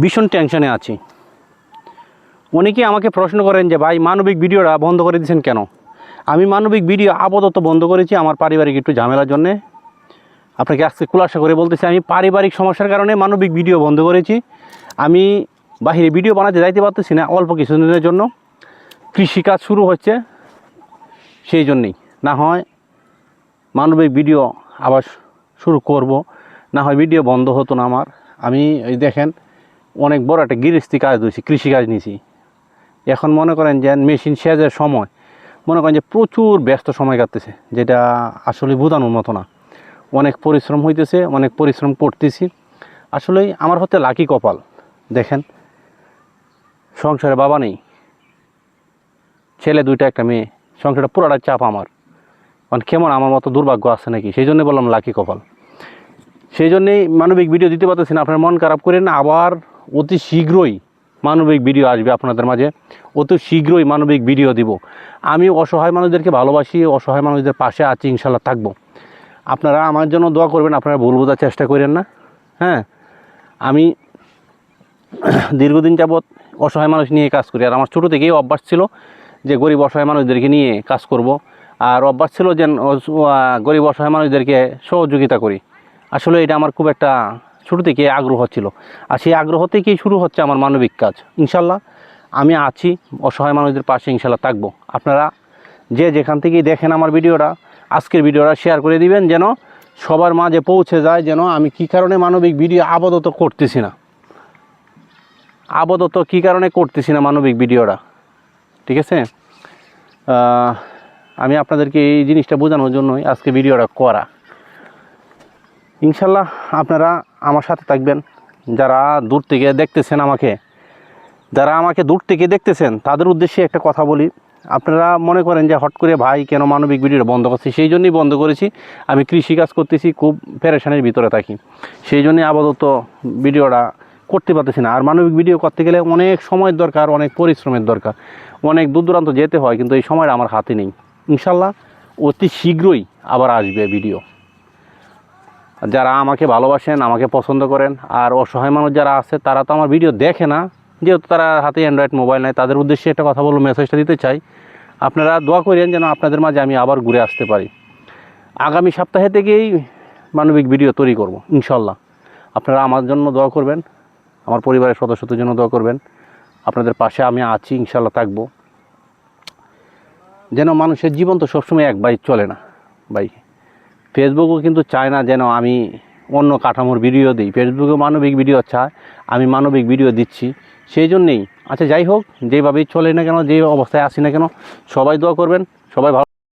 ভীষণ টেনশনে আছি। অনেকে আমাকে প্রশ্ন করেন যে, ভাই, মানবিক ভিডিওটা বন্ধ করে দিয়েছেন কেন? আমি মানবিক ভিডিও, আপাতত বন্ধ করেছি আমার পারিবারিক একটু ঝামেলার জন্যে। আপনাকে আজকে খুলাসা করে বলতেছি, আমি পারিবারিক সমস্যার কারণে মানবিক ভিডিও বন্ধ করেছি। আমি বাহিরে ভিডিও বানাতে যাইতে পারতেছি না অল্প কিছুদিনের জন্য। কৃষিকাজ শুরু হচ্ছে সেই জন্যেই। না হয় মানবিক ভিডিও আবার শুরু করব, না হয় ভিডিও বন্ধ হতো না আমার। আমি এই দেখেন অনেক বড় একটা গৃহস্থী কাজ দিয়েছি কৃষিকাজ নিয়েছি। এখন মনে করেন যে মেশিন সেচের সময়, মনে করেন যে প্রচুর ব্যস্ত সময় কাটতেছে, যেটা আসলে বোঝানোর মতো না। অনেক পরিশ্রম হইতেছে, অনেক পরিশ্রম করতেছি। আসলেই আমার হচ্ছে লাকি কপাল, দেখেন। সংসারে বাবা নেই, ছেলে দুইটা, একটা মেয়ে, সংসারটা পুরোটা চাপ আমার। মানে কেমন আমার মতো দুর্ভাগ্য আছে নাকি? সেই জন্য বললাম লাকি কপাল। সেই জন্যেই মানবিক ভিডিও দিতে পারতেছি না, আপনার মন খারাপ করেন, আবার অতি শীঘ্রই মানবিক ভিডিও আসবে আপনাদের মাঝে। অতি শীঘ্রই মানবিক ভিডিও দিব। আমি অসহায় মানুষদেরকে ভালোবাসি, অসহায় মানুষদের পাশে আছি ইনশাল্লাহ থাকব। আপনারা আমার জন্য দোয়া করবেন, আপনারা ভুল বোঝার চেষ্টা করেন না। হ্যাঁ? আমি দীর্ঘদিন যাবৎ অসহায় মানুষ নিয়ে কাজ করি। আর আমার ছোটো থেকেই অভ্যাস ছিল যে গরিব অসহায় মানুষদেরকে নিয়ে কাজ করব। আর অভ্যাস ছিল যে গরিব অসহায় মানুষদেরকে সহযোগিতা করি। আসলে এটা আমার খুব একটা ছোটো থেকে আগ্রহ ছিল। আর সেই আগ্রহ থেকেই শুরু হচ্ছে আমার মানবিক কাজ। ইনশাল্লাহ আমি আছি, অসহায় মানুষদের পাশে ইনশাল্লাহ থাকব। আপনারা যে যেখান থেকেই দেখেন আমার ভিডিওটা, আজকের ভিডিওটা শেয়ার করে দিবেন যেন সবার মাঝে পৌঁছে যায় যেন আমি কী কারণে মানবিক ভিডিও আপাতত করতেছি না। আপাতত কী কারণে করতেছি না মানবিক ভিডিওটা? ঠিক আছে? আমি আপনাদেরকে এই জিনিসটা বোঝানোর জন্যই আজকে ভিডিওটা করা। ইনশাল্লাহ আপনারা আমার সাথে থাকবেন। যারা দূর থেকে দেখতেছেন আমাকে, যারা আমাকে দূর থেকে দেখতেছেন, তাদের উদ্দেশ্যে একটা কথা বলি। আপনারা মনে করেন যে হট করে ভাই কেন মানবিক ভিডিওটা বন্ধ করছি? সেই জন্যই বন্ধ করেছি। আমি কৃষিকাজ করতেছি, খুব প্যারেশানের ভিতরে থাকি। সেই জন্যই আপাতত ভিডিওটা করতে পারতেছি না। আর মানবিক ভিডিও করতে গেলে অনেক সময়ের দরকার, অনেক পরিশ্রমের দরকার। অনেক দূর দূরান্ত যেতে হয়, কিন্তু এই সময়টা আমার হাতে নেই। ইনশাল্লাহ অতি শীঘ্রই আবার আসবে ভিডিও। যারা আমাকে ভালোবাসেন, আমাকে পছন্দ করেন, আর অসহায় মানুষ যারা আছে, তারা তো আমার ভিডিও দেখে না। যেহেতু তারা হাতে অ্যান্ড্রয়েড মোবাইল নেয় তাদের উদ্দেশ্যে একটা কথা বলব মেসেজটা দিতে চাই। আপনারা দোয়া করেন যেন আপনাদের মাঝে আমি আবার ঘুরে আসতে পারি। আগামী সপ্তাহে থেকেই মানবিক ভিডিও তৈরি করব, ইনশাল্লাহ। আপনারা আমার জন্য দোয়া করবেন, আমার পরিবারের সদস্যদের জন্য দোয়া করবেন। আপনাদের পাশে আমি আছি, ইনশাল্লাহ থাকব। যেন মানুষের জীবন তো সবসময় এক বাইক চলে না, ভাই। ফেসবুকও কিন্তু চায় না যেন আমি অন্য কাঠামোর ভিডিও দিই। ফেসবুকে মানবিক ভিডিও চায়, আমি মানবিক ভিডিও দিচ্ছি। সেই জন্যেই আচ্ছা যাই হোক, যেভাবেই চলে না কেন, যে অবস্থায় আসি না কেন, সবাই দোয়া করবেন, সবাই ভালো